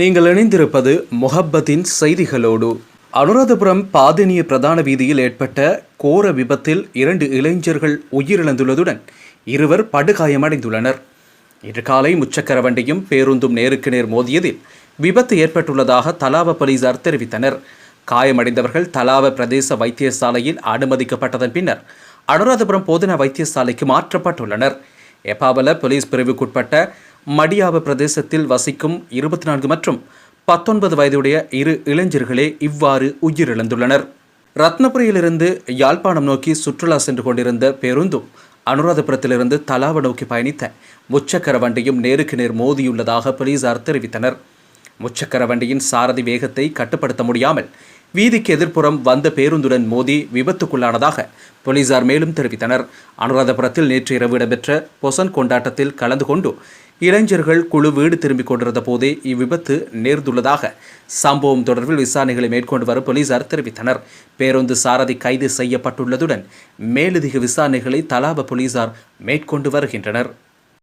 நீங்கள் இணைந்திருப்பது முஹப்பத்தின் செய்திகளோடு. அனுராதபுரம் பாதினிய பிரதான வீதியில் ஏற்பட்ட கோர விபத்தில் இரண்டு இளைஞர்கள் உயிரிழந்துள்ளதுடன் இருவர் படுகாயமடைந்துள்ளனர். இன்று காலை முச்சக்கர வண்டியும் பேருந்தும் நேருக்கு நேர் மோதியதில் விபத்து ஏற்பட்டுள்ளதாக தலாவ போலீசார் தெரிவித்தனர். காயமடைந்தவர்கள் தலாவ பிரதேச வைத்தியசாலையில் அனுமதிக்கப்பட்டதன் பின்னர் அனுராதபுரம் போதனா வைத்தியசாலைக்கு மாற்றப்பட்டுள்ளனர். எப்பாவல போலீஸ் பிரிவுக்குட்பட்ட மடியாவ பிரதேசத்தில் வசிக்கும் இருபத்தி நான்கு மற்றும் பத்தொன்பது வயதுடைய இரு இளைஞர்களே இவ்வாறு உயிரிழந்துள்ளனர். ரத்னபுரியிலிருந்து யாழ்ப்பாணம் நோக்கி சுற்றுலா சென்று கொண்டிருந்த பேருந்தும் அனுராதபுரத்திலிருந்து தலாவ நோக்கி பயணித்த முச்சக்கர வண்டியும் நேருக்கு நேர் மோதியுள்ளதாக போலீசார் தெரிவித்தனர். முச்சக்கர வண்டியின் சாரதி வேகத்தை கட்டுப்படுத்த முடியாமல் வீதிக்கு எதிர்ப்புறம் வந்த பேருந்துடன் மோதி விபத்துக்குள்ளானதாக போலீசார் மேலும் தெரிவித்தனர். அனுராதபுரத்தில் நேற்று இரவு இடம்பெற்ற பொசன் கொண்டாட்டத்தில் கலந்து கொண்டு இளைஞர்கள் குழு வீடு திரும்பிக் கொண்டிருந்த போதே இவ்விபத்து நேர்ந்துள்ளதாக சம்பவம் தொடர்பில் விசாரணைகளை மேற்கொண்டு வரும் போலீசார் தெரிவித்தனர். பேருந்து சாரதி கைது செய்யப்பட்டுள்ளதுடன் மேலதிக விசாரணைகளை தலாப போலீசார் மேற்கொண்டு வருகின்றனர்.